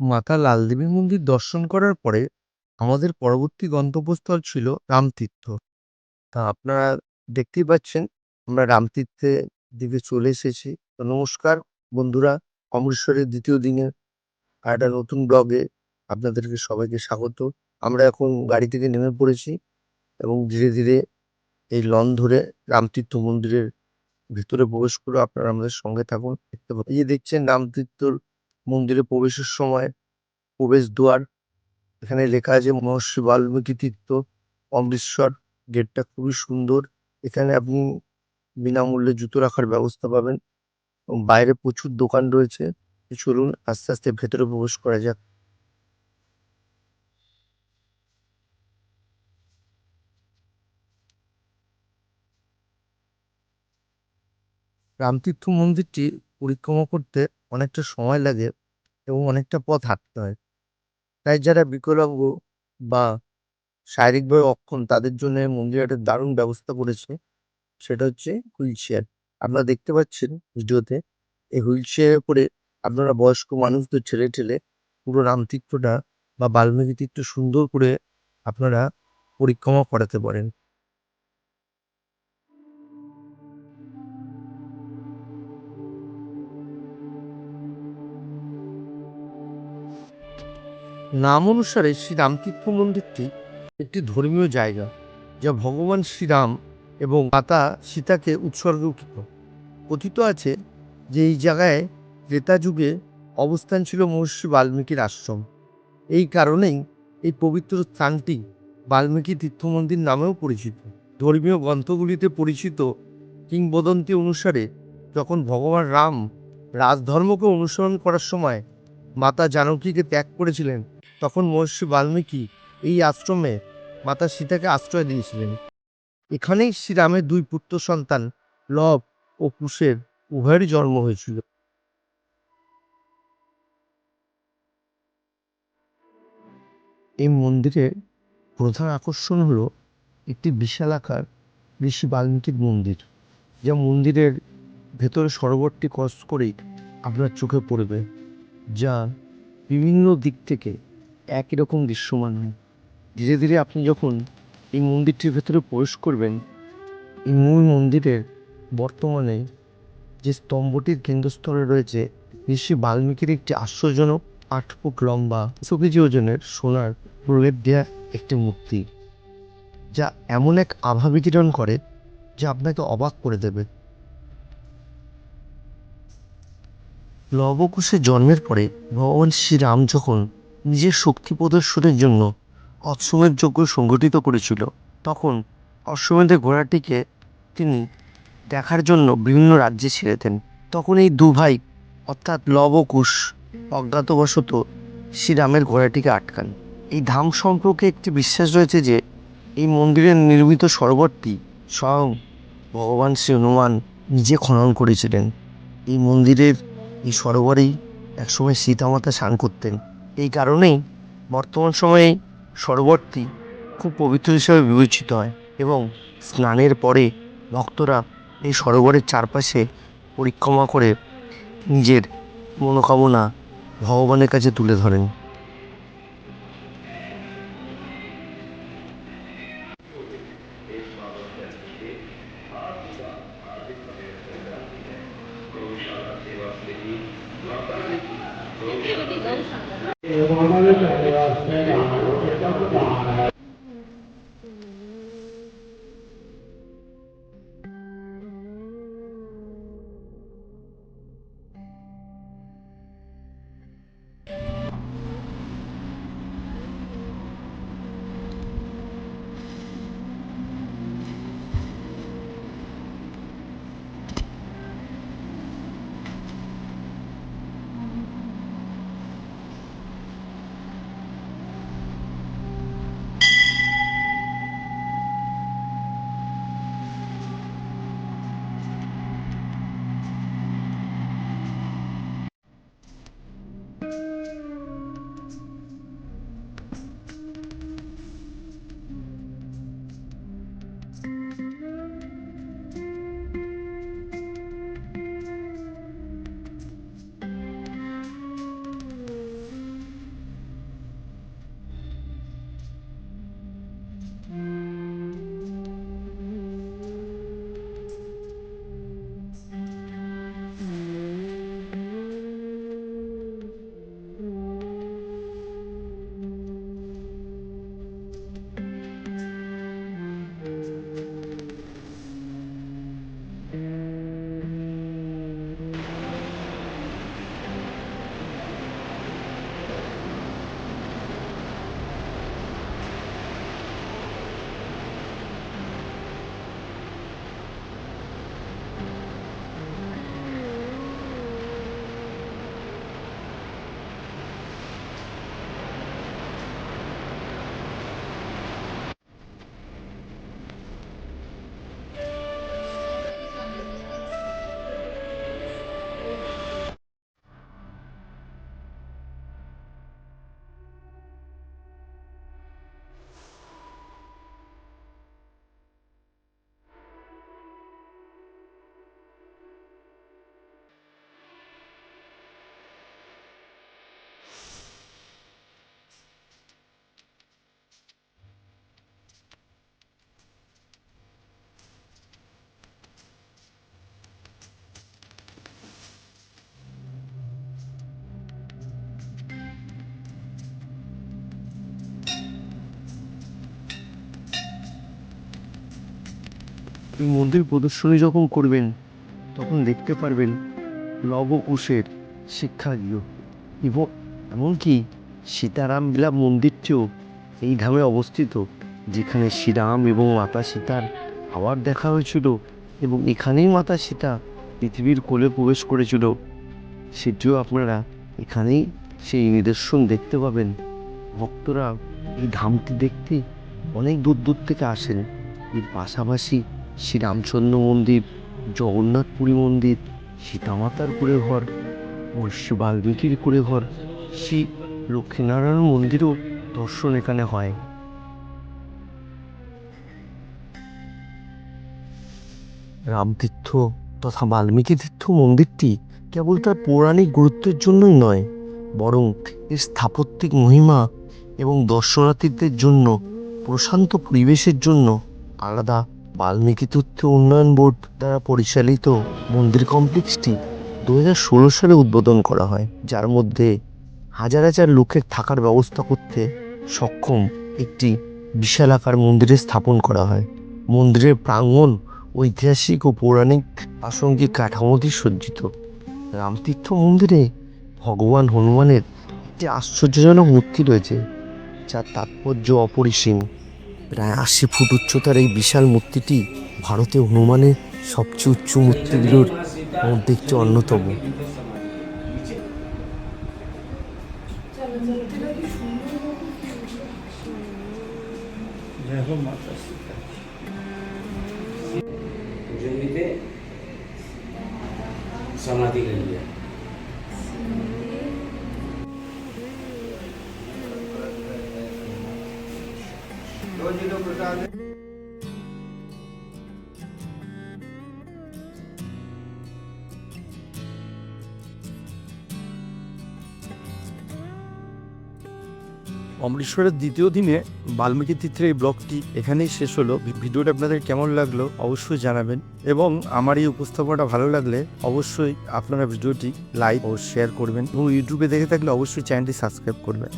মাতা লালদেবী মন্দির দর্শন করার পরে আমাদের পরবর্তী গন্তব্যস্থল ছিল রামতীর্থ। তা আপনারা দেখতেই পাচ্ছেন, আমরা রামতীর্থের দিকে চলে এসেছি। তো নমস্কার বন্ধুরা, অমৃতসরের দ্বিতীয় দিনে আর একটা নতুন ব্লগে আপনাদেরকে সবাইকে স্বাগত। আমরা এখন গাড়ি থেকে নেমে পড়েছি এবং ধীরে ধীরে এই লন ধরে রামতীর্থ মন্দিরের ভিতরে প্রবেশ করে আপনারা আমাদের সঙ্গে থাকুন। দেখতে। এই যে দেখছেন রামতীর্থর মন্দিরে প্রবেশের সময় প্রবেশ দুয়ার। এখানে লেখা আছে, মহর্ষি বাল্মীকি তীর্থ, অমৃতসর। গেটটা খুবই সুন্দর। এখানে আপনি বিনামূল্যে জুতো রাখার ব্যবস্থা পাবেন। বাইরে প্রচুর দোকান রয়েছে। চলুন, আস্তে আস্তে ভেতরে প্রবেশ করা যাক। রামতীর্থ মন্দিরটি পরিক্রমা করতে অনেকটা সময় লাগে। এবং অনেকটা পথ হাঁটতে হয়। তাই যারা বিকলাঙ্গ বা শারীরিকভাবে অক্ষম, তাদের জন্য মন্দিরে একটা দারুণ ব্যবস্থা করেছে, সেটা হচ্ছে হুইল চেয়ার আপনারা দেখতে পাচ্ছেন ভিডিওতে, এই হুইল চেয়ারে করে আপনারা বয়স্ক মানুষদের ছেলে ঠেলে পুরো রামতীর্থটা বা বাল্মীকি তীর্থ সুন্দর করে আপনারা পরিক্রমা করাতে পারেন। নাম অনুসারে শ্রী রামতীর্থ মন্দিরটি একটি ধর্মীয় জায়গা যা ভগবান শ্রীরাম এবং মাতা সীতাকে উৎসর্গকৃত। কথিত আছে যে এই জায়গায় ত্রেতা যুগে অবস্থান ছিল মহর্ষি বাল্মীকির আশ্রম। এই কারণেই এই পবিত্র স্থানটি বাল্মীকি তীর্থ মন্দির নামেও পরিচিত। ধর্মীয় গ্রন্থগুলিতে পরিচিত কিংবদন্তি অনুসারে যখন ভগবান রাম রাজধর্মকে অনুসরণ করার সময় মাতা জানকীকে ত্যাগ করেছিলেন তখন মহর্ষি বাল্মীকি এই আশ্রমে মাতা সীতাকে আশ্রয় দিয়েছিলেন। এখানেই শ্রীরামের দুই পুত্র সন্তান লব ও কুশের উভয়েরই জন্ম হয়েছিল। এই মন্দিরের প্রধান আকর্ষণ হলো একটি বিশাল আকার ঋষি বাল্মীকির মন্দির, যা মন্দিরের ভেতরে সরোবরটি ক্রস করেই আপনার চোখে পড়বে, যা বিভিন্ন দিক থেকে একই রকম দৃশ্যমান হয়। ধীরে ধীরে আপনি যখন এই মন্দিরটির ভেতরে প্রবেশ করবেন, এই মূল মন্দিরের বর্তমানে যে স্তম্ভটির কেন্দ্রস্থলে রয়েছে, ঋষি বাল্মীকির একটি আশ্চর্যজনক আট ফুট লম্বা একশো ওজনের সোনার প্রলেপ দেওয়া একটি মূর্তি, যা এমন এক আভা বিকিরণ করে যা আপনাকে অবাক করে দেবে। লবকুশের জন্মের পরে ভগবান শ্রীরাম যখন নিজের শক্তি প্রদর্শনের জন্য অশ্বমেধ যজ্ঞ সংগঠিত করেছিল। তখন অশ্বমেধের ঘোড়াটিকে তিনি দেখার জন্য বিভিন্ন রাজ্যে ছেড়ে দেন। তখন এই দু ভাই, অর্থাৎ লবকুশ অজ্ঞাতবশত শ্রীরামের ঘোড়াটিকে আটকান। এই ধাম সম্পর্কে একটি বিশ্বাস রয়েছে যে, এই মন্দিরের নির্মিত সরোবরটি স্বয়ং ভগবান শ্রী হনুমান নিজে খনন করেছিলেন। এই মন্দিরের এই সরোবরেই একসময় সীতামাতা স্নান করতেন। এই কারণেই বর্তমান সময়ে সরোবরটি খুব পবিত্র হিসাবে বিবেচিত হয় এবং স্নানের পরে ভক্তরা এই সরোবরের চারপাশে পরিক্রমা করে নিজের মনোকামনা ভগবানের কাছে তুলে ধরেন। এই মন্দির প্রদর্শনী যখন করবেন, তখন দেখতে পারবেন লবকুশের শিক্ষাগৃহ এবং এমনকি সীতারাম বিলাপ মন্দিরটিও এই ধামে অবস্থিত, যেখানে শ্রীরাম এবং মাতা সীতার আবার দেখা হয়েছিল এবং এখানেই মাতা সীতা পৃথিবীর কোলে প্রবেশ করেছিল। সেটিও আপনারা এখানেই সেই নিদর্শন দেখতে পাবেন। ভক্তরা এই ধামটি দেখতে অনেক দূর দূর থেকে আসেন। এর পাশাপাশি শ্রী রামচন্দ্র মন্দির, জগন্নাথপুরী মন্দির, সীতামাতার কুড়ে ঘর মহর্ষি বাল্মীকির কুড়ে ঘর শ্রী লক্ষ্মীনারায়ণ মন্দিরও দর্শন এখানে হয়। রামতীর্থ তথা বাল্মীকি তীর্থ মন্দিরটি কেবল তার পৌরাণিক গুরুত্বের জন্যই নয়, বরং এর স্থাপত্যিক মহিমা এবং দর্শনার্থীদের জন্য প্রশান্ত পরিবেশের জন্য আলাদা বাল্মীকি তথ্য উন্নয়ন বোর্ড দ্বারা পরিচালিত মন্দির কমপ্লেক্সটি দু হাজার ষোলো সালে উদ্বোধন করা হয়, যার মধ্যে হাজার হাজার লোকের থাকার ব্যবস্থা করতে সক্ষম একটি বিশালাকার মন্দিরে স্থাপন করা হয়। মন্দিরের প্রাঙ্গণ ঐতিহাসিক ও পৌরাণিক প্রাসঙ্গিক কাঠামোটি সজ্জিত। রামতীর্থ মন্দিরে ভগবান হনুমানের একটি আশ্চর্যজনক মূর্তি রয়েছে, যার তাৎপর্য অপরিসীম। প্রায় আশি ফুট উচ্চতার এই বিশাল মূর্তিটি ভারতে হনুমানের সবচেয়ে উচ্চ মূর্তিগুলোর মধ্যে একটি অন্যতম। জমিতে সমাধি অমৃতসরের দ্বিতীয় দিনে বাল্মীকি তীর্থের এই ব্লগটি এখানেই শেষ হলো। ভিডিওটা আপনাদের কেমন লাগল অবশ্যই জানাবেন এবং আমার এই উপস্থাপনাটা ভালো লাগলে অবশ্যই আপনারা ভিডিওটি লাইক ও শেয়ার করবেন এবং ইউটিউবে দেখে থাকলে অবশ্যই চ্যানেলটি সাবস্ক্রাইব করবেন।